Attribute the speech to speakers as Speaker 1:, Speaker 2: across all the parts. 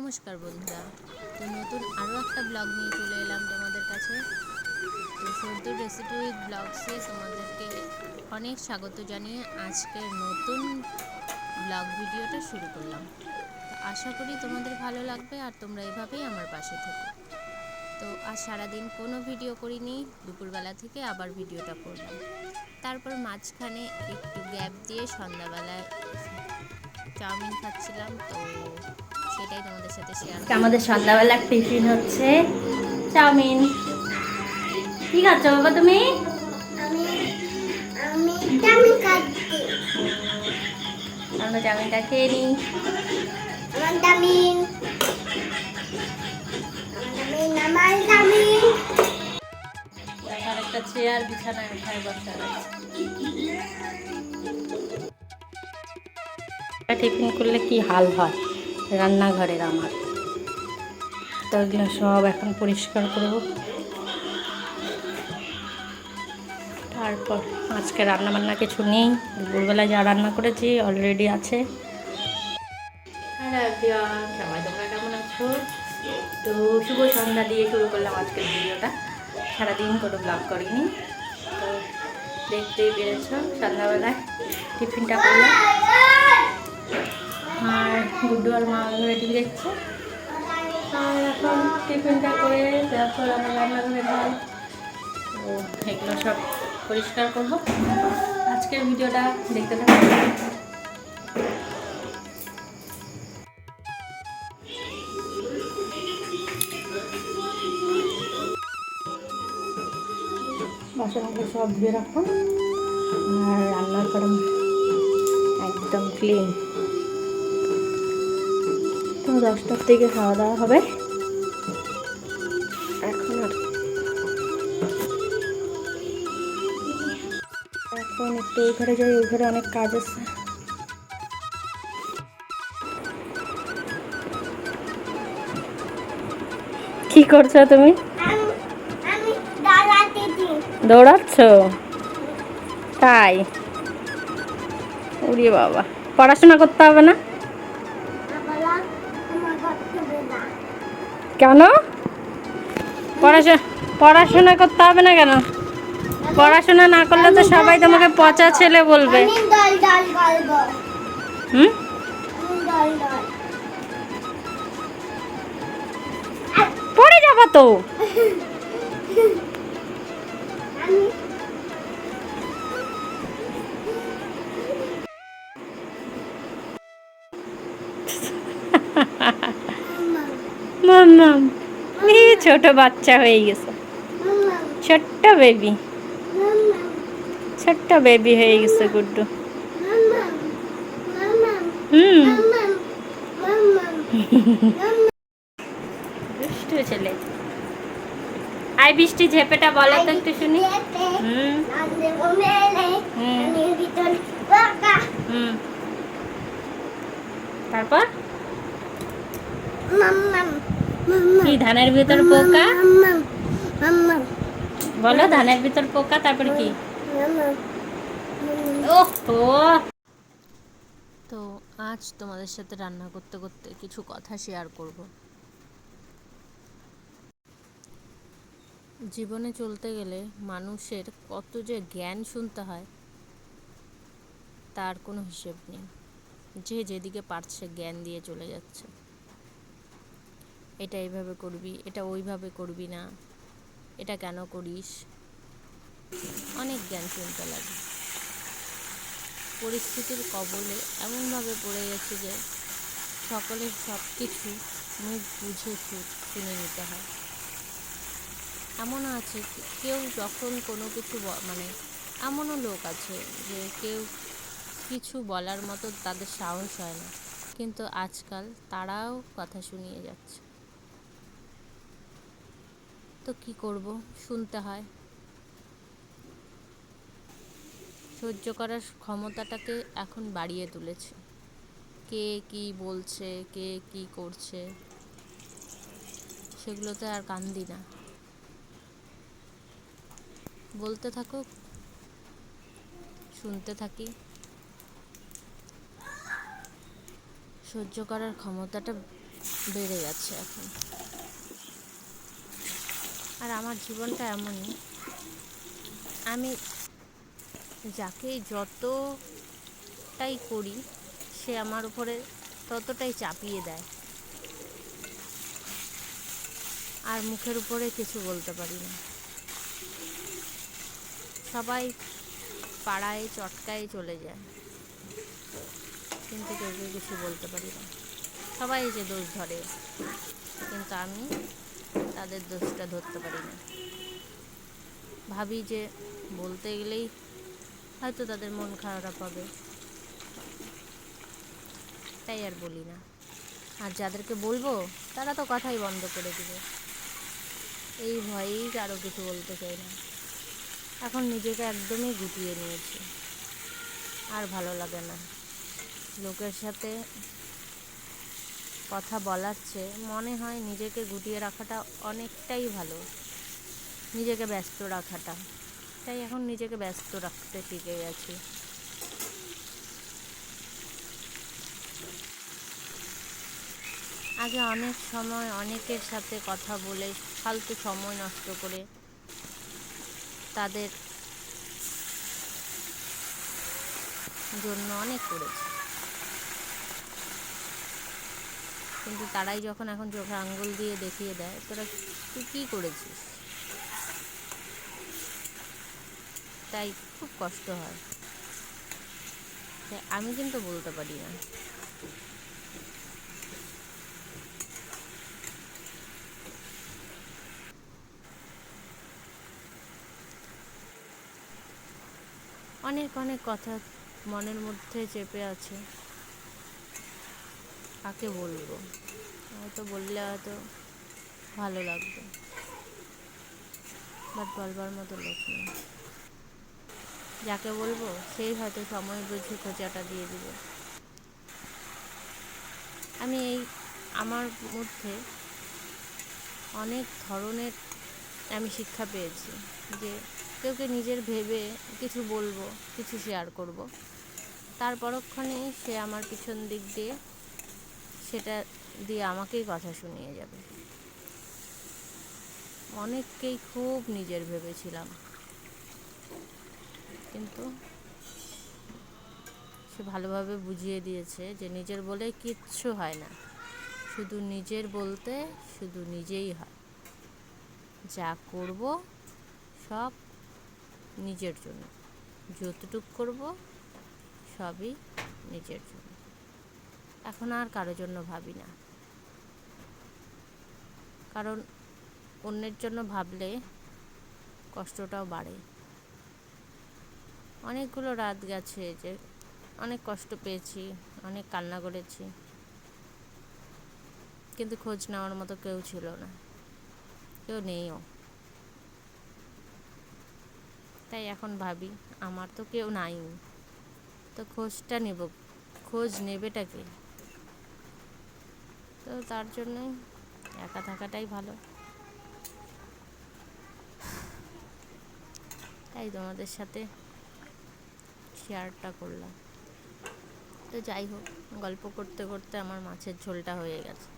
Speaker 1: নমস্কার বন্ধুরা। তো নতুন আরও একটা ব্লগ নিয়ে চলে এলাম তোমাদের কাছে। তো সদ্য রেসিপি উইথ ব্লগসে তোমাদেরকে অনেক স্বাগত জানিয়ে আজকের নতুন ব্লগ ভিডিওটা শুরু করলাম। আশা করি তোমাদের ভালো লাগবে আর তোমরা এভাবেই আমার পাশে থেকো। তো আজ সারাদিন কোনো ভিডিও করিনি, দুপুরবেলা থেকে আবার ভিডিওটা করলাম। তারপর মাঝখানে একটু গ্যাপ দিয়ে সন্ধ্যাবেলায় চাউমিন খাচ্ছিলাম, তো সেটাই তোমাদের সাথে শেয়ার
Speaker 2: আমাদের সন্ধ্যাবেলা টিফিন হচ্ছে চাউমিন। কি খাচ্ছ বাবা তুমি? আমরা চাউমিনটা খেয়ে নিই। আর একটা চেয়ার বিছানায় উঠায় বসা টিফিন করলে কি হাল হয়? রান্নাঘরের আমার। তো এগুলো সব এখন পরিষ্কার করব। তারপর আজকে রান্না বান্না কিছু নেই। দুপুরবেলা যা রান্না করেছি অলরেডি আছে। আছো? তো শুভ সন্ধ্যা দিয়ে শুরু করলাম আজকের ভিডিওটা। সারাদিন কোনো ব্লগ করিনি। তো দেখতেই পেরেছ, সন্ধ্যাবেলায় টিফিনটা করলাম। আর গুড্ডু আর মা রেডি দেখছে আর এখন টিফিনটা করে তারপর আমার রান্নাঘরে যাই তো এগুলো সব পরিষ্কার করব। আজকের ভিডিওটা দেখতে থাকব সব ধুয়ে রাখুন। আর রান্নার পর একদম ক্লিন তো দশটার থেকে খাওয়া দাওয়া হবে। এখন আর এখন একটু ওই ঘরে যাই ওই ঘরে অনেক কাজ আছে। কি করছ তুমি?
Speaker 3: আমি আমি দাঁড়াতে দিই
Speaker 2: দৌড়াচ্ছ? তাই? উড়িয়ে বাবা পড়াশোনা করতে হবে না? কেন? পড়াশোনা পড়াশোনা করতে হবে না কেন? পড়াশোনা না করলে তো সবাই তোমাকে পচা ছেলে বলবে। হুম? পড়ে যাব তো। মাম্মাম এই ছোট বাচ্চা হয়ে গেছে। ছোট্ট বেবি ছোট্ট বেবি হয়ে গেছে গুড্ডু। হুম। দুষ্টু ছেলে। আই বৃষ্টি ঝেপেটা বলো তো একটু শুনি। হুম। হুম। হুম তারপর কি, ধানের ভিতর পোকা? বলো, ধানের ভিতর পোকা, তারপর কি?
Speaker 1: তো আজ তোমাদের সাথে রান্না করতে করতে কিছু কথা শেয়ার করব। জীবনে চলতে গেলে মানুষের কত যে জ্ঞান শুনতে হয়, তার কোনো হিসেব নেই। যে যেদিকে পারছে জ্ঞান দিয়ে চলে যাচ্ছে। এটা এইভাবে করবি, এটা ওইভাবে করবি না। এটা কেন করিস? অনেক জ্ঞান শুনতে লাগে। পরিস্থিতির কবলে এমনভাবে পড়ে গেছে যে সকলের সব কিছু মুখ বুঝে শুনে নিতে হয়। এমনও আছে কেউ যখন কোনো কিছু মানে এমনও লোক আছে যে কেউ কিছু বলার মতো তাদের সাহস হয় না। কিন্তু আজকাল তারাও কথা শুনিয়ে যাচ্ছে। তো কি করব? শুনতে হয়। সহ্য করার ক্ষমতাটাকে এখন বাড়িয়ে তুলেছে। কে কি বলছে, কে কি করছে, সেগুলোতে আর কান দিই না। বলতে থাকুক, শুনতে থাকি। সহ্য করার ক্ষমতাটা বেড়ে যাচ্ছে এখন। আর আমার জীবনটা এমনই। আমি যাকে যতটাই করি, সে আমার উপরে ততটাই চাপিয়ে দেয়। আর মুখের উপরে কিছু বলতে পারি না। সবাই পাড়ায়, চটকায় চলে যায়। কিন্তু কেউ কিছু বলতে পারি না। সবাই যে দোষ ধরে। কিন্তু আমি তাদের দোষটা ধরতে পারি না। ভাবি যে বলতে গেলেই হয়তো তাদের মন খারাপ হবে। তাই আর বলি না। আর যাদেরকে বলব, তারা তো কথাই বন্ধ করে দিবে। এই ভয়েই কারও কিছু বলতে চাই না। এখন নিজেকে একদমই গুটিয়ে নিয়েছি। আর ভালো লাগে না। লোকের সাথে কথা বলার চেয়ে মনে হয় নিজেকে গুটিয়ে রাখাটা অনেকটাই ভালো। নিজেকে ব্যস্ত রাখাটা। তাই এখন নিজেকে ব্যস্ত রাখতে শিখে গেছি। আগে অনেক সময় অনেকের সাথে কথা বলে ফালতু সময় নষ্ট করে তাদের জন্য অনেক করেছি। কিন্তু তারাই যখন এখন চোখে আঙ্গুল দিয়ে দেখিয়ে দেয়, তোরা তুই কী করেছিস? তাই খুব কষ্ট হয়। আমি কিন্তু বলতে পারি না। অনেক অনেক কথা মনের মধ্যে চেপে আছে। কাকে বলব? হয়তো বললে হয়তো ভালো লাগবে। বাট বলবার মতো লোক নেই। যাকে বলব, সেই হয়তো সময় বুঝে খোঁচাটা দিয়ে দিবে। আমি এই আমার মধ্যে অনেক ধরনের আমি শিক্ষা পেয়েছি যে কেউকে নিজের ভেবে কিছু বলব, কিছু শেয়ার করব। তার পরক্ষণে সে আমার পিছন দিক দিয়ে সেটা দিয়ে আমাকেই কথা শুনিয়ে যাবে। অনেককেই খুব নিজের ভেবেছিলাম। কিন্তু সে ভালোভাবে বুঝিয়ে দিয়েছে যে নিজের বলে কিচ্ছু হয় না। শুধু নিজের বলতে শুধু নিজেই হয়। যা করব সব নিজের জন্য। যতটুক করব সবই নিজের জন্য। এখন আর কারোর জন্য ভাবি না। কারণ অন্যের জন্য ভাবলে কষ্টটাও বাড়ে। অনেকগুলো রাত গেছে যে অনেক কষ্ট পেয়েছি, অনেক কান্না করেছি। কিন্তু খোঁজ নেওয়ার মতো কেউ ছিল না। কেউ নেইও। তাই এখন ভাবি, আমার তো কেউ নাই তো খোঁজটা নেব, খোঁজ নেবেটা কে? তো তার জন্যই একা থাকাটাই ভালো। তাই তোমাদের সাথে শেয়ারটা করলাম। তো যাই হোক, গল্প করতে করতে আমার মাছের ঝোলটা হয়ে গেছে।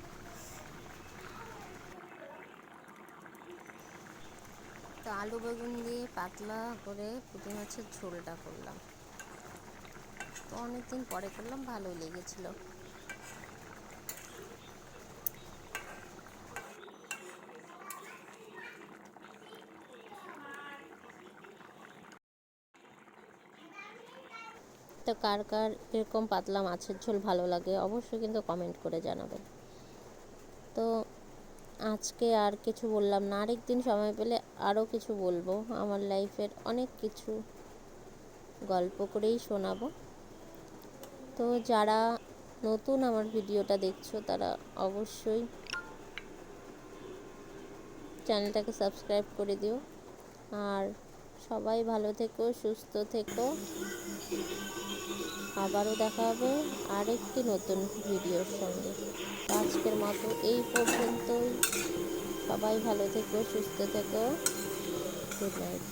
Speaker 1: তো আলু বেগুন দিয়ে পাতলা করে পুঁটি মাছের ঝোলটা করলাম। তো অনেকদিন পরে করলাম, ভালোই লেগেছিলো। তো কার কার এরকম পাতলা মাছের ঝোল ভালো লাগে অবশ্যই কিন্তু কমেন্ট করে জানাবেন তো আজকে আর কিছু বললাম না, আরেক দিন সময় পেলে আরও কিছু বলব। আমার লাইফের অনেক কিছু গল্প করেই শোনাবো। তো যারা নতুন আমার ভিডিওটা দেখছ, তারা অবশ্যই চ্যানেলটাকে সাবস্ক্রাইব করে দিও। আর সবাই ভালো থেকো, সুস্থ থেকো। আবারও দেখা হবে আরেকটি নতুন ভিডিওর সঙ্গে। আজকের মতো এই পর্যন্তই। সবাই ভালো থেকো, সুস্থ থেকো। Good night